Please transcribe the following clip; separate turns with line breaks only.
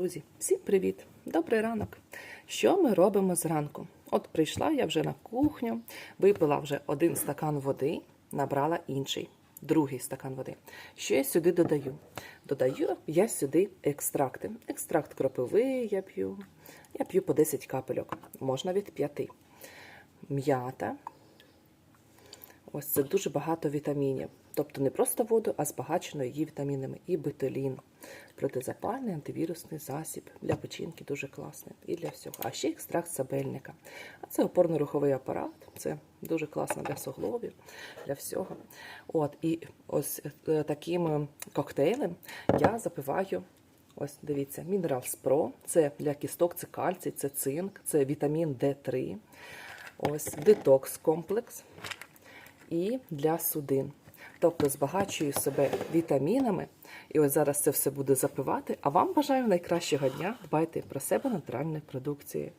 Друзі, всім привіт! Добрий ранок! Що ми робимо зранку? От прийшла я вже на кухню, випила вже один стакан води, набрала інший, другий стакан води. Що я сюди додаю? Додаю я сюди екстракти. Екстракт кропиви я п'ю. Я п'ю по 10 капельок, можна від 5. М'ята. Ось це дуже багато вітамінів. Тобто не просто воду, а збагачено її вітамінами. І бетелін. Протизапальний антивірусний засіб для печінки дуже класний і для всього. А ще екстракт сабельника. А це опорно-руховий апарат. Це дуже класно для суглобів, для всього. От, і ось е, таким е, коктейлем я запиваю. Ось дивіться, Мінерал Спро, це для кісток, це кальцій, це цинк, це вітамін Д3. Ось детокс комплекс і для судин. Тобто збагачую себе вітамінами, і ось зараз це все буду запивати. А вам бажаю найкращого дня. Дбайте про себе натуральної продукції.